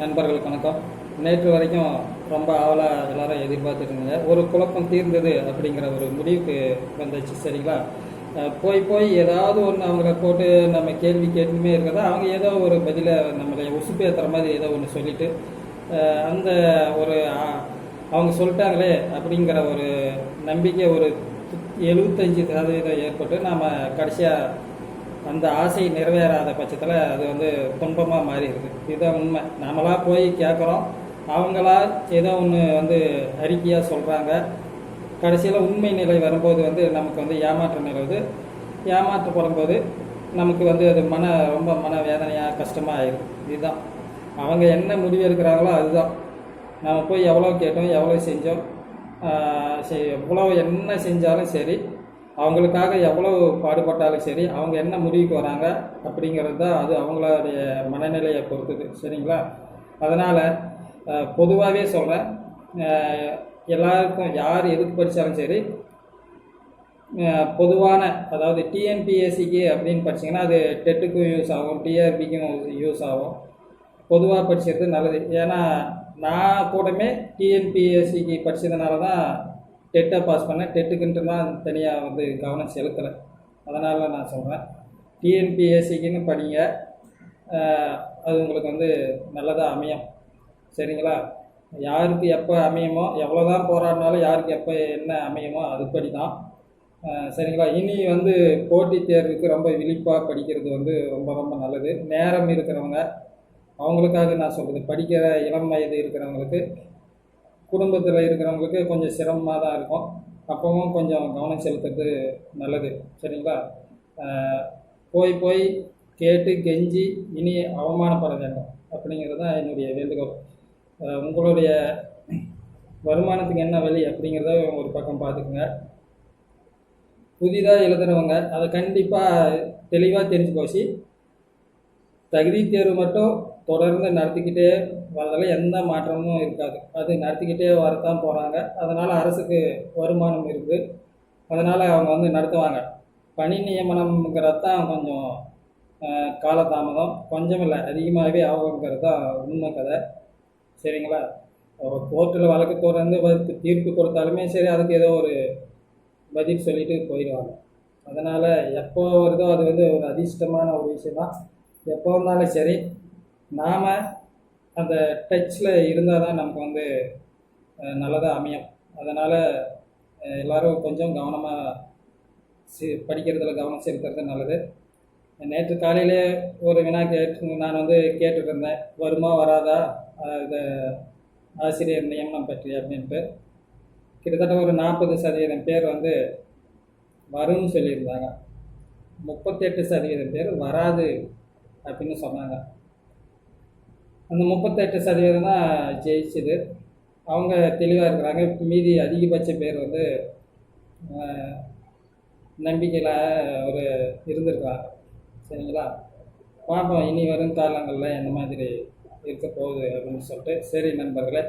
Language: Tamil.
நண்பர்களுக்கு வணக்கம் நேற்று வரைக்கும் ரொம்ப ஆவலாக எல்லாரும் எதிர்பார்த்துருந்தீங்க. ஒரு குழப்பம் தீர்ந்தது அப்படிங்கிற ஒரு முடிவுக்கு வந்துச்சு சரிங்களா? போய் போய் ஏதாவது ஒன்று அவங்கள போட்டு நம்ம கேள்வி கேட்டுமே இருக்கிறதா? அவங்க ஏதோ ஒரு பதிலை நம்மளை உசுப்பேற்றுற மாதிரி ஏதோ ஒன்று சொல்லிட்டு அந்த ஒரு அவங்க சொல்லிட்டாங்களே அப்படிங்கிற ஒரு நம்பிக்கை ஒரு எழுபத்தஞ்சி சதவீதம் ஏற்பட்டு நாம் கடைசியாக அந்த ஆசை நிறைவேறாத பட்சத்தில் அது வந்து துன்பமாக மாறிடுது. இதுதான் உண்மை. நாமளாக போய் கேட்குறோம் அவங்களா ஏதோ ஒன்று வந்து அறிக்கையாக சொல்கிறாங்க கடைசியில் உண்மை நிலை வரும்போது வந்து நமக்கு வந்து ஏமாற்றம் நிலவுது. ஏமாற்றப்படும் போது நமக்கு வந்து அது மன ரொம்ப மன வேதனையாக கஷ்டமாக ஆயிடும் இதுதான். அவங்க என்ன முடிவு எடுக்கிறாங்களோ அதுதான். நம்ம போய் எவ்வளோ கேட்டோம் எவ்வளோ செஞ்சோம் ஆஹ் எவ்வளோ என்ன செஞ்சாலும் சரி அவங்களுக்காக எவ்வளோ பாடுபட்டாலும் சரி அவங்க என்ன முடிவுக்கு வராங்க அப்படிங்கிறது தான் அது அவங்களுடைய மனநிலையை பொறுத்தது. சரிங்களா? அதனால் பொதுவாகவே சொல்கிறேன் எல்லாருக்கும் யார் எதுக்கு படித்தாலும் சரி பொதுவான அதாவது டிஎன்பிஎஸ்சிக்கு அப்படின்னு படிச்சிங்கன்னா அது டெட்டுக்கும் யூஸ் ஆகும் டிஆர்பிக்கும் யூஸ் ஆகும். பொதுவாக படிச்சது நல்லது. ஏன்னா நான் கூடமே டிஎன்பிஎஸ்சிக்கு படித்ததுனால தான் டெட்டை பாஸ் பண்ணேன் டெட்டுக்குன்ட்டுலாம் தனியாக வந்து கவனம் செலுத்தலை அதனால் நான் சொல்கிறேன் டிஎன்பிஎஸ்சிக்குன்னு படிங்க. அது உங்களுக்கு வந்து நல்லதாக அமையும். சரிங்களா? யாருக்கு எப்போ அமையுமோ எவ்வளோ தான் போராடினாலும் யாருக்கு எப்போ என்ன அமையுமோ அதுபடி தான் சரிங்களா? இனி வந்து போட்டித் தேர்வுக்கு ரொம்ப விழிப்பாக படிக்கிறது வந்து ரொம்ப ரொம்ப நல்லது. நேரம் இருக்கிறவங்க அவங்களுக்காக நான் சொல்கிறது படிக்கிற இளம் வயது இருக்கிறவங்களுக்கு குடும்பத்தில் இருக்கிறவங்களுக்கு கொஞ்சம் சிரமமாக தான் இருக்கும். அப்பவும் கொஞ்சம் கவனம் செலுத்துறது நல்லது. சரிங்களா? போய் போய் கேட்டு கெஞ்சி இனி அவமானப்பட வேண்டாம். அப்படிங்கிறது தான் என்னுடைய வேண்டுகோள். உங்களுடைய வருமானத்துக்கு என்ன வழி அப்படிங்கிறத ஒரு பக்கம் பார்த்துக்குங்க. புதிதாக எழுதுறவங்க அதை கண்டிப்பாக தெளிவாக தெரிஞ்சு போச்சு தகுதி தேர்வு மட்டும் தொடர்ந்து நடத்திக்கிட்டே வரதில் எந்த மாற்றமும் இருக்காது. அது நடத்திக்கிட்டே வரத்தான் போகிறாங்க அதனால் அரசுக்கு வருமானம் இருக்குது அதனால் அவங்க வந்து நடத்துவாங்க. பணி நியமனம்ங்கிறது தான் கொஞ்சம் காலதாமதம். கொஞ்சம் இல்லை அதிகமாகவே ஆகுங்கிறது தான் உண்மை கதை. சரிங்களா? கோர்ட்டில் வழக்கு தொடர்ந்து வந்து தீர்ப்பு கொடுத்தாலுமே சரி அதுக்கு ஏதோ ஒரு பதில் சொல்லிட்டு போயிடுவாங்க. அதனால் எப்போ வருதோ அது வந்து ஒரு அதிர்ஷ்டமான ஒரு விஷயம் தான் எப்போ வந்தாலும் சரி நாம் அந்த டச்சில் இருந்தால் தான் நமக்கு வந்து நல்லதாக அமையும். அதனால் எல்லோரும் கொஞ்சம் கவனமாக சி படிக்கிறதுல கவனம் செலுத்துறது நல்லது. நேற்று காலையிலே ஒரு வினா கேட்டு நான் வந்து கேட்டுட்டு இருந்தேன் வருமா வராதா? இதை இது ஆசிரியர் நியமனம் பற்றி அப்படின்ட்டு. கிட்டத்தட்ட ஒரு நாற்பது சதவீதம் பேர் வந்து வரும்னு சொல்லியிருந்தாங்க. முப்பத்தெட்டு சதவீதம் பேர் வராது அப்படின்னு சொன்னாங்க. அந்த முப்பத்தெட்டு சதவீதம் தான் ஜெயிச்சுது. அவங்க தெளிவாக இருக்கிறாங்க. மீதி அதிகபட்ச பேர் வந்து நம்பிக்கையில் ஒரு இருந்திருக்கிறாங்க சரிங்களா? பார்ப்போம். இனி வரும் காலங்களில் எந்த மாதிரி இருக்க போகுது அப்படின்னு சொல்லிட்டு. சரி நண்பர்களே